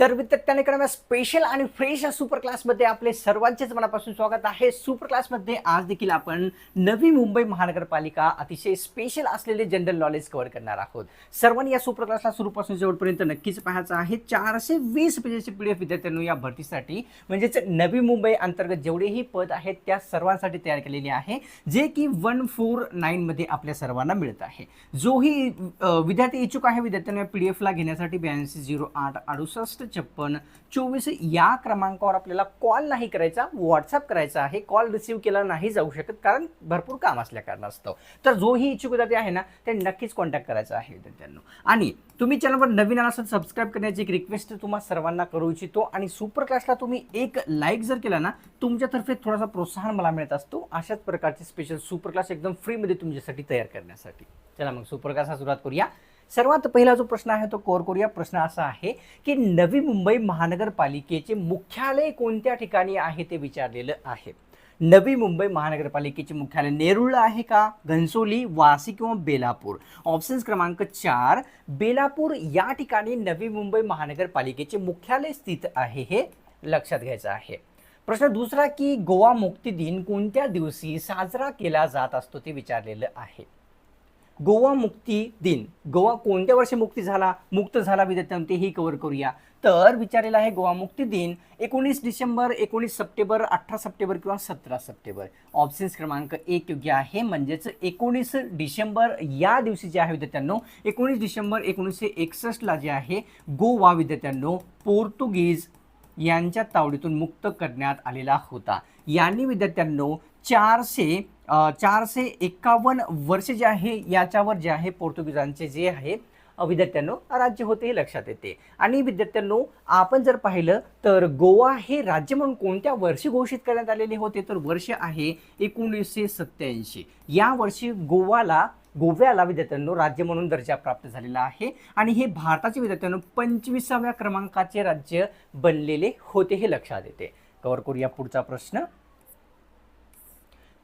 तर विद्यार्थ्यांकडे स्पेशल आणि फ्रेश सुपर क्लासमध्ये आपले सर्वांचेच मनापासून स्वागत आहे. सुपर क्लासमध्ये आज देखील आपण नवी मुंबई महानगरपालिका अतिशय स्पेशल असलेले जनरल नॉलेज कव्हर करणार आहोत. सर्वांनी या सुपर क्लासला सुरूपासून शेवटपर्यंत नक्कीच पाहायचं आहे. चारशे वीस पेजेसचे पी डी एफ विद्यार्थ्यांनी या भरतीसाठी म्हणजेच नवी मुंबई अंतर्गत जेवढेही पद आहेत त्या सर्वांसाठी तयार केलेली आहे जे की वन फोर नाईनमध्ये आपल्या सर्वांना मिळत आहे. जोही विद्यार्थी इच्छुक आहे विद्यार्थ्यांना पी डी एफला घेण्यासाठी ब्याऐंशी झिरो आठ अडुसष्ट छप्पन चोवीस या क्रमांकावर आपल्याला कॉल नाही करायचा व्हॉट्सअप करायचा आहे. कॉल रिसिव्ह केला नाही जाऊ शकत कारण भरपूर काम असल्या कारणास्तव. तर जोही इच्छुक विद्यार्थी आहे ना ते नक्कीच कॉन्टॅक्ट करायचा आहे विद्यार्थ्यांना. आणि तुम्ही चॅनलवर नवीन आला असेल सबस्क्राईब करण्याची एक रिक्वेस्ट तुम्हाला सर्वांना करू इच्छितो. आणि सुपर क्लासला तुम्ही एक लाईक जर केला ना तुमच्यातर्फे थोडासा प्रोत्साहन मला मिळत असतो. अशाच प्रकारचे स्पेशल सुपर क्लास एकदम फ्रीमध्ये तुमच्यासाठी तयार करण्यासाठी. चला मग सुपर क्लासला सुरुवात करूया. सर्वात पहिला जो प्रश्न आहे तो कोर करूया. प्रश्न असा आहे की नवी मुंबई महानगरपालिकेचे मुख्यालय कोणत्या ठिकाणी आहे ते विचारलेलं आहे. नवी मुंबई महानगरपालिकेचे मुख्यालय नेरुळला आहे का घनसोली वासी किंवा बेलापूर? ऑप्शन्स क्रमांक चार बेलापूर या ठिकाणी नवी मुंबई महानगरपालिकेचे मुख्यालय स्थित आहे हे लक्षात घ्यायचं आहे. प्रश्न दुसरा की गोवा मुक्ती दिन कोणत्या दिवशी साजरा केला जात असतो ते विचारलेलं आहे. गोवा मुक्ती दिन. गोवा कोणत्या वर्षी मुक्ती झाला? मुक्त झाला विद्यार्थ्यांना तेही कव्हर करूया. तर विचारलेला आहे गोवा मुक्ती दिन एकोणीस डिसेंबर एकोणीस सप्टेंबर अठरा सप्टेंबर किंवा सतरा सप्टेंबर. ऑप्शन्स क्रमांक एक योग्य आहे. म्हणजेच एकोणीस डिसेंबर या दिवशी जे आहे विद्यार्थ्यांनो एकोणीस डिसेंबर एकोणीसशे एकसष्टला जे आहे गोवा विद्यार्थ्यांनो पोर्तुगीज यांच्या तावडीतून मुक्त करण्यात आलेला होता. यांनी विद्यार्थ्यांनो चारशे चारशे एकावन्न वर्ष जे आहे याच्यावर जे आहे पोर्तुगीजांचे जे आहे विद्यार्थ्यांनो राज्य होते हे लक्षात येते. आणि विद्यार्थ्यांनो आपण जर पाहिलं तर गोवा हे राज्य म्हणून कोणत्या वर्षी घोषित करण्यात आलेले होते? तर वर्ष आहे एकोणीसशे सत्याऐंशी या वर्षी गोवाला गोव्याला विद्यार्थ्यांनो राज्य म्हणून दर्जा प्राप्त झालेला आहे. आणि हे भारताचे विद्यार्थ्यांनो पंचवीसाव्या क्रमांकाचे राज्य बनलेले होते हे लक्षात येते. कवर करूया पुढचा प्रश्न.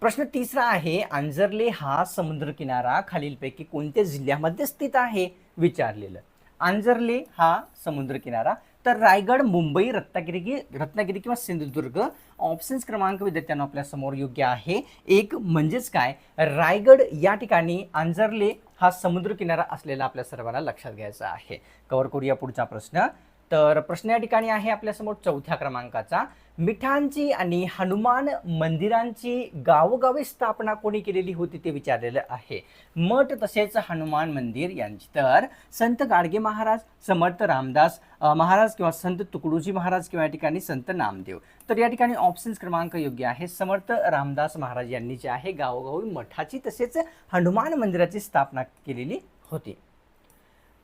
प्रश्न तिसरा आहे आंजर्ले हा समुद्रकिनारा खालीलपैकी कोणत्या जिल्ह्यामध्ये स्थित आहे? विचारलेलं. आंजर्ले हा समुद्रकिनारा. तर रायगड मुंबई रत्नागिरी रत्नागिरी किंवा सिंधुदुर्ग ऑप्शन्स क्रमांक विद्यार्थ्यांना आपल्यासमोर योग्य आहे. एक म्हणजेच काय? रायगड या ठिकाणी आंजर्ले हा समुद्रकिनारा असलेला आपल्या सर्वांना लक्षात घ्यायचा आहे. कवर करूया पुढचा प्रश्न. तर प्रश्न या ठिकाणी आहे आपल्यासमोर चौथ्या क्रमांकाचा. मिठांची आणि हनुमान मंदिरांची गावोगावी स्थापना कोणी केलेली होती ते विचारलेलं आहे. मठ तसेच हनुमान मंदिर यांची. तर संत गाडगे महाराज समर्थ रामदास महाराज किंवा संत तुकडोजी महाराज किंवा या ठिकाणी संत नामदेव. तर या ठिकाणी ऑप्शन्स क्रमांक योग्य आहे. समर्थ रामदास महाराज यांनी जे आहे गावोगावी मठाची तसेच हनुमान मंदिराची स्थापना केलेली होती.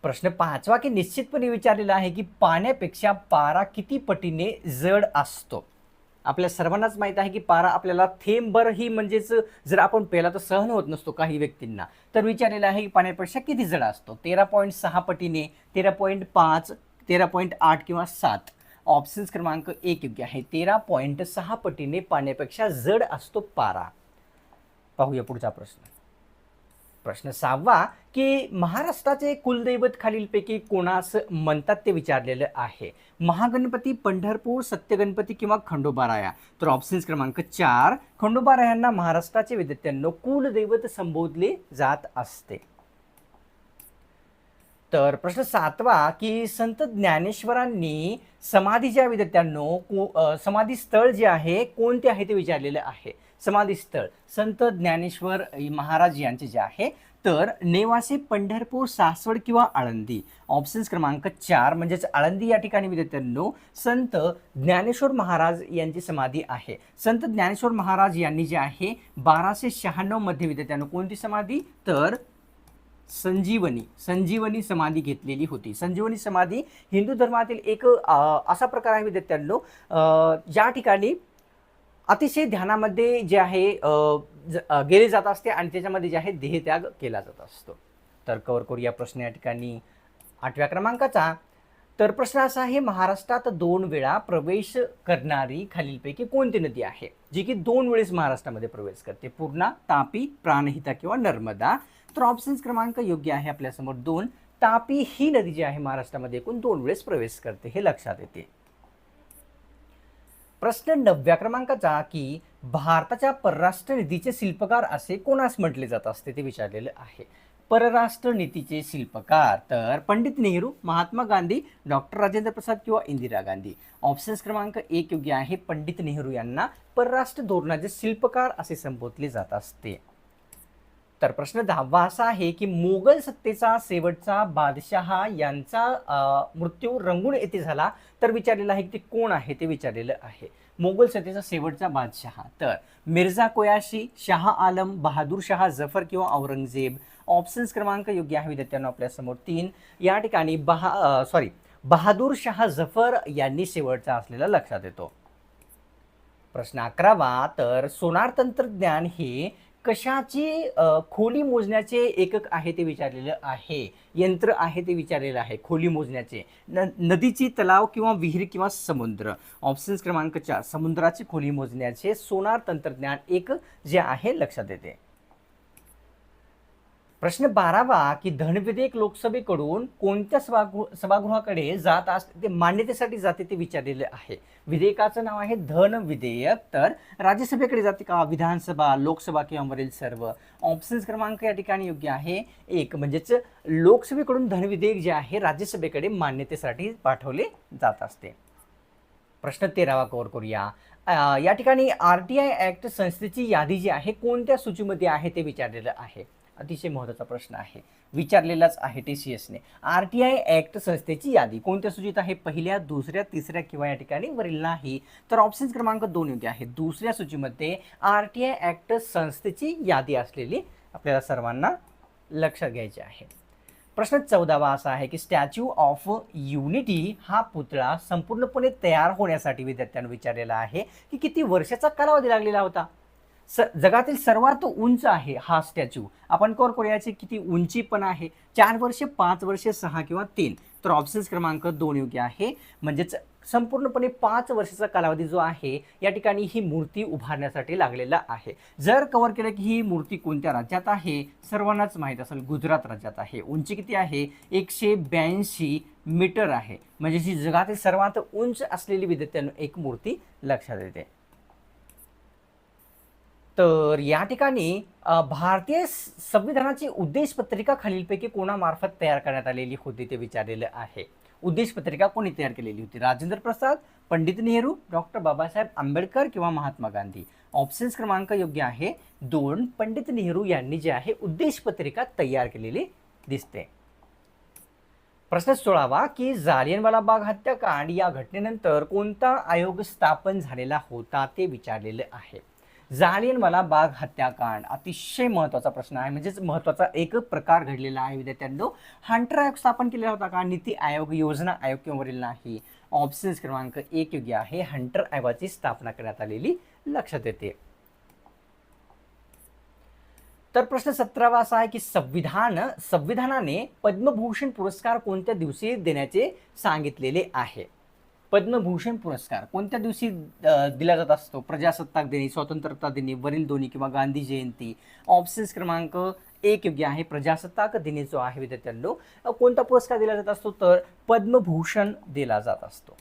प्रश्न पाचवा की निश्चितपणे विचारलेला आहे की पाण्यापेक्षा पारा किती पटीने जड असतो? आपल्या सर्वांनाच माहीत आहे की पारा आपल्याला थेंबरही म्हणजेच जर आपण पेला तर सहन होत नसतो काही व्यक्तींना. तर विचारलेलं आहे की पाण्यापेक्षा किती जड असतो? तेरा पॉईंट सहा पटीने तेरा पॉईंट पाच तेरा पॉईंट आठ किंवा सात. ऑप्शन्स क्रमांक एक योग्य आहे. तेरा पॉईंट सहा पटीने पाण्यापेक्षा जड असतो पारा. पाहूया पुढचा प्रश्न. प्रश्न सहावा की महाराष्ट्राचे कुलदैवत खालीलपैकी कोणास म्हणतात ते विचारलेलं आहे? महागणपती पंढरपूर सत्यगणपती किंवा खंडोबाराया? तर ऑप्शन्स क्रमांक चार खंडोबारायांना महाराष्ट्राचे विद्यार्थ्यांनो कुलदैवत संबोधले जात असते. तर प्रश्न सातवा की संत ज्ञानेश्वरांनी समाधी ज्या विद्यार्थ्यांनो समाधी स्थळ जे आहे कोणते आहे ते विचारलेलं आहे? समाधी स्थळ. संत ज्ञानेश्वर महाराज यांचे जे आहे तर नेवासे पंढरपूर सासवड किंवा आळंदी. ऑप्शन्स क्रमांक चार म्हणजेच आळंदी या ठिकाणी विद्यार्थ्यांनो संत ज्ञानेश्वर महाराज यांची समाधी आहे. संत ज्ञानेश्वर महाराज यांनी जे आहे बाराशे शहाण्णवमध्ये विद्यार्थ्यांनो कोणती समाधी? तर संजीवनी संजीवनी समाधी घेतलेली होती. संजीवनी समाधी हिंदू धर्मातील एक असा प्रकार आहे विद्यार्थ्यांनो ज्या ठिकाणी अतिशय ध्यानामध्ये जे आहे ज- गेले जात असते आणि त्याच्यामध्ये जे आहे देहत्याग केला जात असतो. तर कवर करूया प्रश्न या ठिकाणी. आठव्या क्रमांकाचा. तर प्रश्न असा आहे महाराष्ट्रात दोन वेळा प्रवेश करणारी खालीलपैकी कोणती नदी आहे? जी की दोन वेळेस महाराष्ट्रामध्ये प्रवेश करते. पूर्णा तापी प्राणहिता किंवा नर्मदा. तर ऑप्शन्स क्रमांक योग्य आहे आपल्यासमोर दोन. तापी ही नदी जी आहे महाराष्ट्रामध्ये एकूण दोन वेळेस प्रवेश करते हे लक्षात येते. प्रश्न नवव्या क्रमांकाचा की भारताच्या परराष्ट्र नीतीचे शिल्पकार असे कोणास म्हटले जात असते ते विचारलेलं आहे. परराष्ट्र नीतीचे शिल्पकार तर पंडित नेहरू महात्मा गांधी डॉक्टर राजेंद्र प्रसाद किंवा इंदिरा गांधी. ऑप्शन्स क्रमांक एक योग्य आहे. पंडित नेहरू यांना परराष्ट्र धोरणाचे शिल्पकार असे संबोधले जात असते. तर प्रश्न दहावा असा आहे की मोगल सत्तेचा शेवटचा बादशहा यांचा मृत्यू रंगून येथे झाला तर विचारलेलं आहे की ते कोण आहे ते विचारलेलं आहे. मोगल सत्तेचा शेवटचा बादशहा. तर मिर्झा कोयाशी शाह आलम बहादूर शाह जफर किंवा औरंगजेब ऑप्शन्स क्रमांक योग्य आहे विद्यार्थ्यांना आपल्यासमोर तीन. या ठिकाणी बहा सॉरी बहादूर शाह जफर यांनी शेवटचा असलेला लक्षात येतो. प्रश्न अकरावा तर सोनार तंत्रज्ञान हे कशाची खोली मोजण्याचे एकक आहे ते विचारलेलं आहे. यंत्र आहे ते विचारलेलं आहे खोली मोजण्याचे. न नदीची तलाव किंवा विहीर किंवा समुद्र. ऑप्शन्स क्रमांक चार समुद्राची खोली मोजण्याचे सोनार तंत्रज्ञान एक जे आहे लक्षात येते. प्रश्न बारावा की धन विधेयक लोकसभेकडून कोणत्या सभागृह सभागृहाकडे जात असते ते मान्यतेसाठी जाते ते विचारलेले आहे. विधेयकाचं नाव आहे धन विधेयक तर राज्यसभेकडे जाते का? विधानसभा लोकसभा किंवा वरील सर्व? ऑप्शन्स क्रमांक या ठिकाणी योग्य आहे. एक म्हणजेच लोकसभेकडून धन विधेयक जे आहे राज्यसभेकडे मान्यतेसाठी पाठवले जात असते. प्रश्न तेरावा कव्हर करूया. या ठिकाणी आर टी आय ॲक्ट संस्थेची यादी जी आहे कोणत्या सूचीमध्ये आहे ते विचारलेलं आहे? अतिशय महत्त्वाचा प्रश्न आहे. विचारलेलाच आहे टी सी एसने आर टी आय ॲक्ट संस्थेची यादी कोणत्या सूचीत आहे? पहिल्या दुसऱ्या तिसऱ्या किंवा या ठिकाणी? वरील नाही. तर ऑप्शन क्रमांक दोन योग्य आहे. दुसऱ्या सूचीमध्ये आर टी आय ॲक्ट संस्थेची यादी असलेली आपल्याला सर्वांना लक्षात घ्यायची आहे. प्रश्न चौदावा असा आहे की स्टॅच्यू ऑफ युनिटी हा पुतळा संपूर्णपणे तयार होण्यासाठी विद्यार्थ्यांना विचारलेला आहे की किती वर्षाचा कालावधी लागलेला होता? स जगातील सर्वात उंच आहे हा स्टॅच्यू आपण कोर करूयाची किती उंची पण आहे. चार वर्षे पाच वर्षे सहा किंवा तीन. तर ऑप्शन्स क्रमांक दोन योग्य आहे. म्हणजेच संपूर्णपणे पाच वर्षाचा कालावधी जो आहे या ठिकाणी ही मूर्ती उभारण्यासाठी लागलेला आहे. जर कव्हर केलं की ही मूर्ती कोणत्या राज्यात आहे? सर्वांनाच माहीत असेल गुजरात राज्यात आहे. उंची किती आहे? एकशे ब्याऐंशी मीटर आहे. म्हणजे जी जगातील सर्वात उंच असलेली विद्यार्थ्यांना एक मूर्ती लक्षात येते. तर या ठिकाणी भारतीय संविधानाची उद्देश पत्रिका खालीलपैकी कोणामार्फत तयार करण्यात आलेली होती ते विचारलेलं आहे. उद्देश पत्रिका कोणी तयार केलेली होती? राजेंद्र प्रसाद पंडित नेहरू डॉक्टर बाबासाहेब आंबेडकर किंवा महात्मा गांधी? ऑप्शन्स क्रमांक योग्य आहे दोन. पंडित नेहरू यांनी जे आहे उद्देश पत्रिका तयार केलेली दिसते. प्रश्न सोळावा की जालियनवाला बाग हत्याकांड या घटनेनंतर कोणता आयोग स्थापन झालेला होता ते विचारलेलं आहे. जालियनवाला बाग हत्याकांड अतिशय महत्त्वाचा प्रश्न आहे. म्हणजेच महत्त्वाचा एक प्रकार घडलेला आहे विद्यार्थ्यांनो. हंटर आयोग स्थापन केलेला होता का? नीती आयोग योजना आयोग किंवा नाही. ऑप्शन्स क्रमांक एक योग्य आहे. हंटर आयोगाची स्थापना करण्यात आलेली लक्षात येते. तर प्रश्न सतरावा असा आहे की संविधान संविधानाने पद्मभूषण पुरस्कार कोणत्या दिवशी देण्याचे सांगितलेले आहे? पद्मभूषण पुरस्कार कोणत्या दिवशी दिला जात असतो? प्रजासत्ताक दिनी स्वतंत्रता दिनी वरील दोन्ही किंवा गांधी जयंती? ऑप्शन्स क्रमांक एक योग्य आहे प्रजासत्ताक दिनी जो आहे विद्यार्थ्यांनो कोणता पुरस्कार दिला जात असतो? तर पद्मभूषण दिला जात असतो.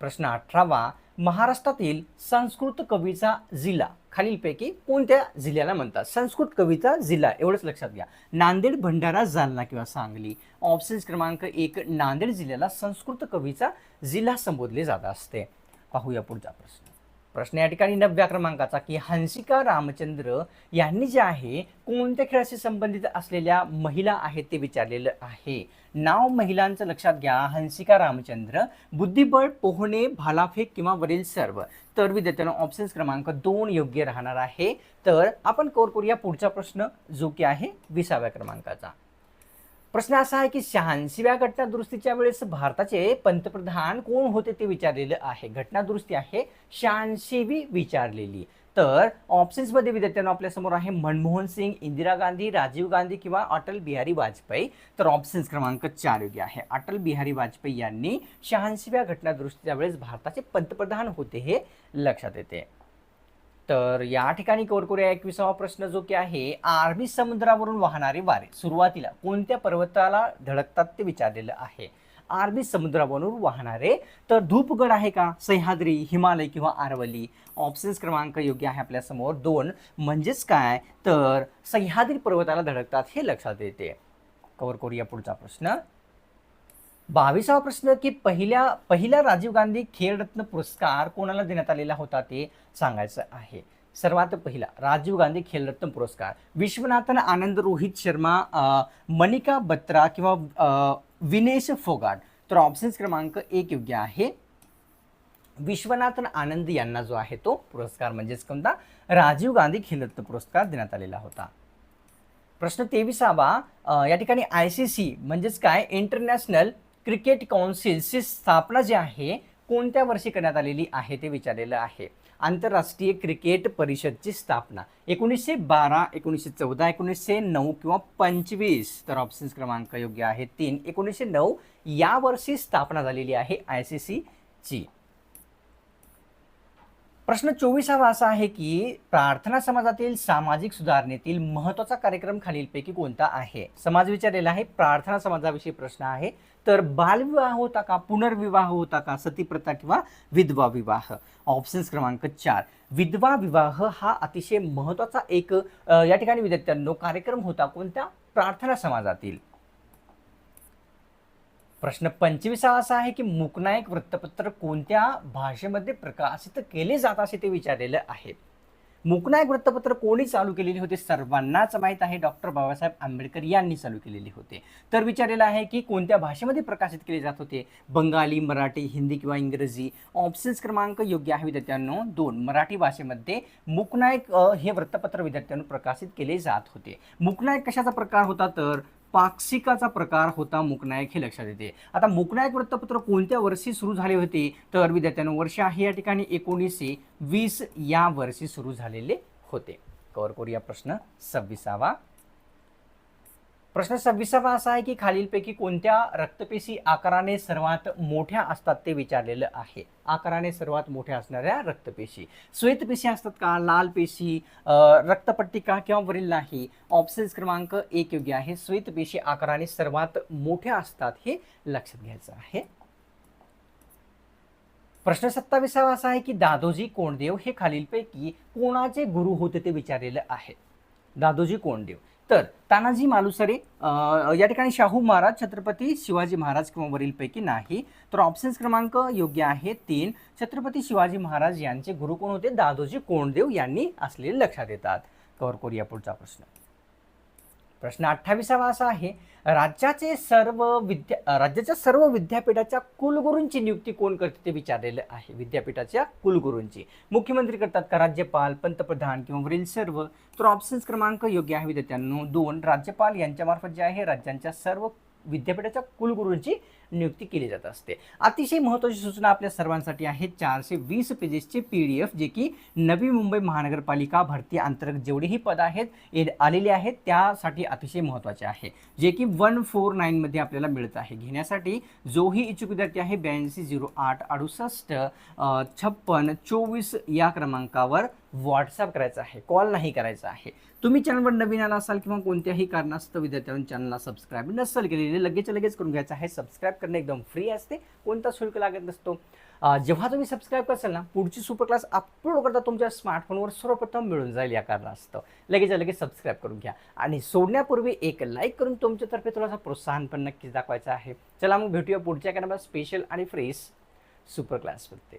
प्रश्न अठरावा महाराष्ट्रातील संस्कृत कवीचा जिल्हा. खालीलपैकी कोणत्या जिल्ह्याला म्हणतात? संस्कृत कवीचा जिल्हा. एवढंच लक्षात घ्या. नांदेड भंडारा जालना किंवा सांगली. ऑप्शन्स क्रमांक एक नांदेड जिल्ह्याला संस्कृत कवीचा जिल्हा संबोधले जात असते. पाहूया पुढचा प्रश्न. प्रश्न या ठिकाणी नवव्या क्रमांकाचा की हंसिका रामचंद्र यांनी जे आहे कोणत्या खेळाशी संबंधित असलेल्या महिला आहेत ते विचारलेलं आहे. नाव महिलांचं लक्षात घ्या. हंसिका रामचंद्र बुद्धिबळ पोहणे भालाफेक किंवा वरील सर्व. तर विद्यार्थ्यांना ऑप्शन्स क्रमांक दोन योग्य राहणार आहे. तर आपण कोर करूया पुढचा प्रश्न जो की आहे विसाव्या क्रमांकाचा. प्रश्न असा आहे की शहाऐंशीव्या घटनादुरुस्तीच्या वेळेस भारताचे पंतप्रधान कोण होते ते विचारलेलं आहे. घटनादुरुस्ती आहे शहाऐंशीवी विचारलेली. तर ऑप्शन्समध्ये विद्यार्थ्यांना आपल्यासमोर आहे मनमोहन सिंग इंदिरा गांधी राजीव गांधी किंवा अटल बिहारी वाजपेयी. तर ऑप्शन्स क्रमांक चार योग्य आहे. अटल बिहारी वाजपेयी यांनी शहाऐंशीव्या घटनादुरुस्तीच्या वेळेस भारताचे पंतप्रधान होते हे लक्षात येते. तर या ठिकाणी कवर करूया एकविसावा प्रश्न जो की आहे आर्मी समुद्रावरून वाहणारे वारे. सुरुवातीला कोणत्या पर्वताला धडकतात ते विचारलेलं आहे. आर्मी समुद्रावरून वाहणारे तर धूपगड आहे का? सह्याद्री हिमालय किंवा आरवली? ऑप्शन्स क्रमांक योग्य आहे आपल्यासमोर दोन म्हणजेच काय? तर सह्याद्री पर्वताला धडकतात हे लक्षात येते. कवर करूया पुढचा प्रश्न. बावीसावा प्रश्न की पहिल्या पहिला राजीव गांधी खेळरत्न पुरस्कार कोणाला देण्यात आलेला होता ते सांगायचं आहे. सर्वात पहिला राजीव गांधी खेलरत्न पुरस्कार. विश्वनाथन आनंद रोहित शर्मा मनिका बत्रा किंवा विनेश फोगाट. तर ऑप्शन्स क्रमांक एक योग्य आहे. विश्वनाथन आनंद यांना जो आहे तो पुरस्कार म्हणजेच कोणता? राजीव गांधी खेलरत्न पुरस्कार देण्यात आलेला होता. प्रश्न तेविसावा या ठिकाणी आय सी सी म्हणजेच काय? इंटरनॅशनल क्रिकेट काउन्सिलची स्थापना जी आहे कोणत्या वर्षी करण्यात आलेली आहे ते विचारलेलं आहे. आंतरराष्ट्रीय क्रिकेट परिषदची स्थापना. एकोणीसशे बारा एकोणीसशे चौदा एकोणीसशे नऊ किंवा पंचवीस तर ऑप्शन्स क्रमांक योग्य आहे तीन. एकोणीसशे नऊ या वर्षी स्थापना झालेली आहे आय सी सीची प्रश्न चोवीसावा असा आहे की प्रार्थना समाजातील सामाजिक सुधारणेतील महत्त्वाचा कार्यक्रम खालीलपैकी कोणता आहे? समाज विचारलेला आहे प्रार्थना समाजाविषयी प्रश्न आहे. तर बालविवाह होता का पुनर्विवाह होता का सतीप्रथा किंवा विधवा विवाह? ऑप्शन्स क्रमांक चार. विधवा विवाह हा अतिशय महत्त्वाचा एक या ठिकाणी विद्यार्थ्यांनो कार्यक्रम होता कोणत्या? प्रार्थना समाजातील. प्रश्न पंचवीसावा असा आहे की मुकनायक वृत्तपत्र कोणत्या भाषेमध्ये प्रकाशित केले जात असे ते विचारलेलं आहे मुकनायक वृत्तपत्र कोणी चालू केलेले होते? सर्वांनाच माहीत आहे. डॉक्टर बाबासाहेब आंबेडकर यांनी चालू केलेले होते. तर विचारलेलं आहे की कोणत्या भाषेमध्ये प्रकाशित केले जात होते? बंगाली मराठी हिंदी किंवा इंग्रजी? ऑप्शन्स क्रमांक योग्य आहे विद्यार्थ्यांनो. दोन मराठी भाषेमध्ये मुकनायक हे वृत्तपत्र विद्यार्थ्यांनो प्रकाशित केले जात होते. मुकनायक कशाचा प्रकार होता? तर पाक्षिकाचा प्रकार होता मुकनायक हे लक्षात येते. आता मुकनायक वृत्तपत्र कोणत्या वर्षी सुरू झाले होते? तर विद्यार्थ्यांनो वर्ष आहे या ठिकाणी एकोणीसशे वीस या वर्षी सुरू झालेले होते. कवर करूया प्रश्न सव्वीसावा. प्रश्न सव्वीसावा असा आहे की खालीलपैकी कोणत्या रक्तपेशी आकाराने सर्वात मोठ्या असतात ते विचारलेलं आहे. आकाराने सर्वात मोठ्या असणाऱ्या रक्तपेशी. श्वेतपेशी असतात का? लाल पेशी रक्तपट्टिका किंवा वरील नाही? ऑप्शन्स क्रमांक एक योग्य आहे. श्वेतपेशी आकाराने सर्वात मोठ्या असतात हे लक्षात घ्यायचं आहे. प्रश्न सत्तावीसावा असा आहे की दादोजी कोंडदेव हे खालीलपैकी कोणाचे गुरु होते ते विचारलेलं आहे? दादोजी कोंडदेव. तर तानाजी मालुसरे या ठिकाणी शाहू महाराज छत्रपती शिवाजी महाराज किंवा वरीलपैकी नाही. तर ऑप्शन्स क्रमांक योग्य आहे तीन. छत्रपती शिवाजी महाराज यांचे गुरु कोण होते. दादोजी कोंडदेव यांनी असलेले लक्षात येतात. कवर करूया पुढचा प्रश्न. प्रश्न अठ्ठावीसावा असा आहे राज्याचे सर्व विद्या राज्याच्या सर्व विद्यापीठाच्या कुलगुरूंची नियुक्ती कोण करते ते विचारलेलं आहे विद्यापीठाच्या कुलगुरूंची. मुख्यमंत्री करतात का राज्यपाल पंतप्रधान किंवा वरील सर्व? तर ऑप्शन्स क्रमांक योग्य आहे विद्यार्थ्यांनो. दोन राज्यपाल यांच्यामार्फत जे आहे राज्यांच्या सर्व विद्यापीठाच्या कुलगुरूंची नियुक्ती केली जात असते. अतिशय महत्त्वाची सूचना आपल्या सर्वांसाठी आहे चारशे वीस पेजेसचे पी डी एफ जे की नवी मुंबई महानगरपालिका भरती अंतर्गत जेवढेही पद आहेत ये आलेले आहेत त्यासाठी अतिशय महत्त्वाचे आहे. जे की वन फोर नाईनमध्ये आपल्याला मिळत आहे. घेण्यासाठी जोही इच्छुक विद्यार्थी आहे ब्याऐंशी झिरो आठ अडुसष्ट छप्पन चोवीस या क्रमांकावर व्हॉट्सअप करायचा आहे कॉल नाही करायचा आहे. तुम्ही चॅनलवर नवीन आला असाल किंवा कोणत्याही कारणास्तव विद्यार्थ्यांनी चॅनलला सबस्क्राईब नसेल केलेली लगेच लगेच करून घ्यायचं आहे. सबस्क्राईब करणे एकदम फ्री असते. कोणता शुल्क लागत नसतो. जेव्हा तुम्ही सबस्क्राईब करसाल ना पुढची सुपर क्लास अपलोड करता तुमच्या स्मार्टफोनवर सर्वप्रथम मिळून जाईल या कारणास्तव. लगेच लगेच सबस्क्राईब करून घ्या. आणि सोडण्यापूर्वी एक लाईक करून तुमच्यातर्फे थोडासा प्रोत्साहन पण नक्कीच दाखवायचं आहे. चला मग भेटूया पुढच्या एका स्पेशल आणि फ्रेश सुपर क्लासमध्ये